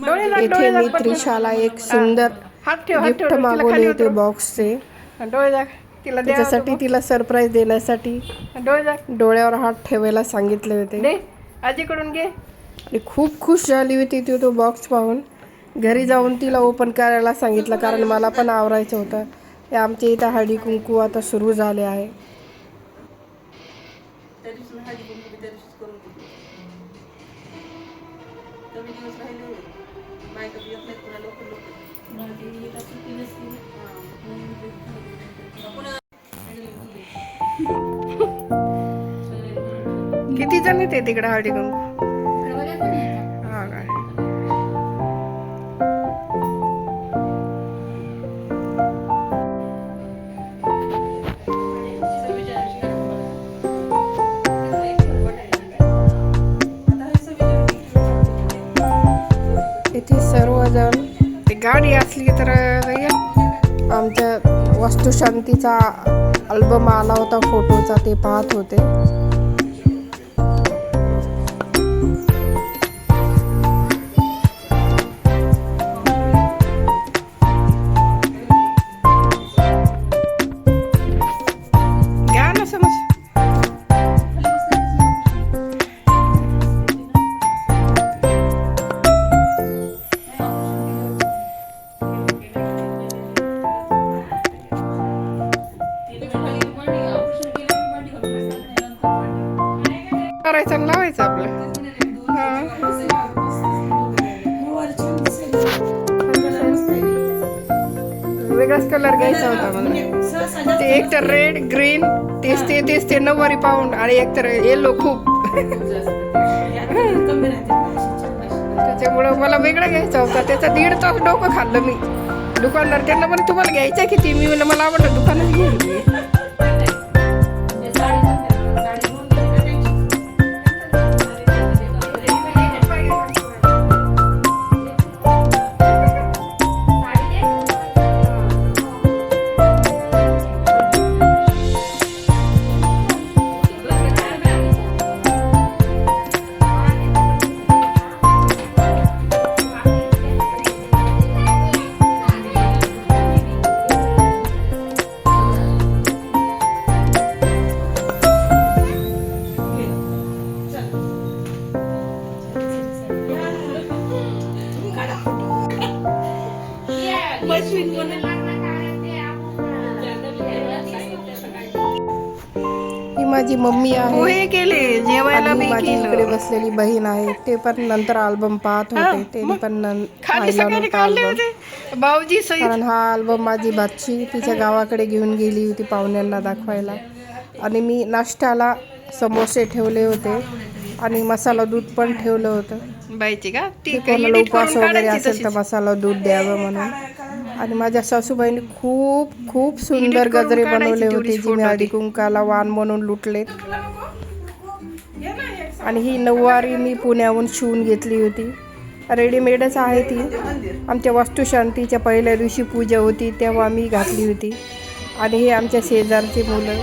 येथे डोळे मी. त्रिशाला एक सुंदर गिफ्ट मागवले खाली होते. बॉक्सचे त्याच्यासाठी तिला सरप्राईज देण्यासाठी डोळ्यावर हात ठेवायला सांगितले होते. आजीकडून घे. आणि खूप खुश झाली होती ती तो बॉक्स पाहून. घरी जाऊन तिला ओपन करायला सांगितलं कारण मला पण आवरायचं होतं. हे आमच्या इथं हळदी कुंकू आता सुरू झाले आहे. किती जण येते तिकडे हळदी कुंकू गाणी असली तर आमच्या वस्तुशांतीचा अल्बम आला होता फोटोचा ते पाहत होते. करायचं आणि लावायचं आपलं. वेगळाच कलर घ्यायचा होता मला. ते एक तर रेड ग्रीन तेच ते तेच ते नऊवारी पाऊंड आणि एक तर येलो खूप. त्याच्यामुळं मला वेगळा घ्यायचा होता. त्याचा दीड तास डोकं खाल्लं मी. दुकानदार त्यांना पण तुम्हाला घ्यायचं किती? मी मला आवडलं दुकानच घेईन ही माझी मम्मी आहे. केले जेवायला आणि माझी इकडे बसलेली बहीण आहे. ते पण नंतर अल्बम पाहत होते. त्यांनी पण नं- पाहिला नव्हता भाऊजी कारण हा अल्बम माझी बाची तिच्या गावाकडे घेऊन गेली होती पाहुण्यांना दाखवायला. आणि मी नाश्त्याला समोसे ठेवले होते. आणि मसाला दूध पण ठेवलं होतं. बायची का? ती की काही कोणाला edit उपवास वगैरे काढायची असेल तर तशीच. मसाला दूध द्यावं म्हणून. आणि माझ्या सासूबाईंनी खूप खूप सुंदर गजरे बनवले होते जी मी ती. कुंकाला वाण म्हणून लुटलेत आणि ही नऊवारी मी पुण्याहून शिवून घेतली होती. रेडीमेडच आहे ती. आमच्या वास्तुशांतीच्या पहिल्या दिवशी पूजा होती तेव्हा मी घातली होती. आणि हे आमच्या शेजारची मुलं.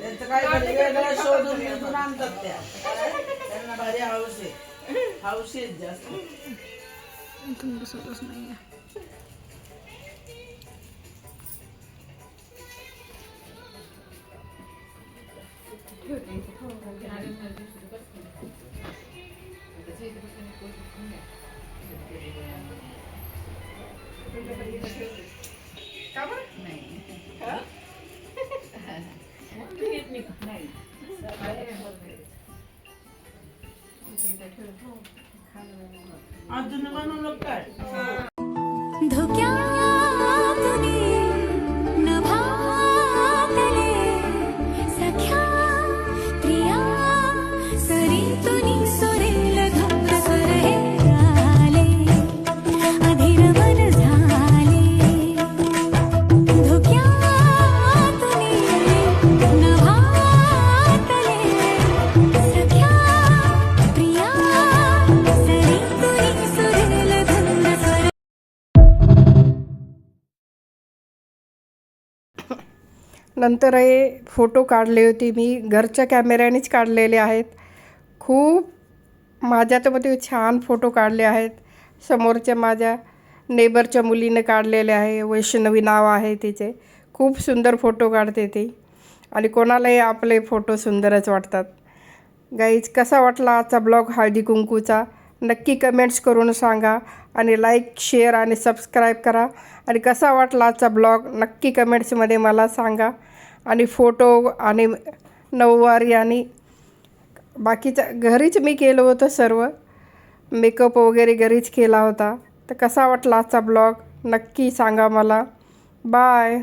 त्यांचं काय शोधून आणतात त्या. त्यांना भारी हाऊस आहे. हाऊस आहे जास्त. अजून बनवलं काय धुक्यातुनी नंतर हे फोटो काढले होते मी. घरच्या कॅमेऱ्यानेच काढलेले आहेत. खूप माझ्या तर मध्ये छान फोटो काढले आहेत. समोरच्या माझ्या नेबरच्या मुलीने काढलेले आहे. वैष्णवी नाव आहे तिचे. खूप सुंदर फोटो काढते ती. आणि कोणालाही आपले फोटो सुंदरच वाटतात. गाईज कसा वाटला आजचा ब्लॉग? हळदी कुंकूचा. नक्की कमेंट्स करून सांगा आणि लाईक शेअर आणि सबस्क्राईब करा. आणि कसा वाटला आजचा ब्लॉग? नक्की कमेंट्समध्ये मला सांगा. आणि फोटो आणि नऊवारी आणि बाकीचं घरीच मी केलं होतं सर्व. मेकअप वगैरे घरीच केला होता. तर कसा वाटला आजचा ब्लॉग? नक्की सांगा मला. बाय.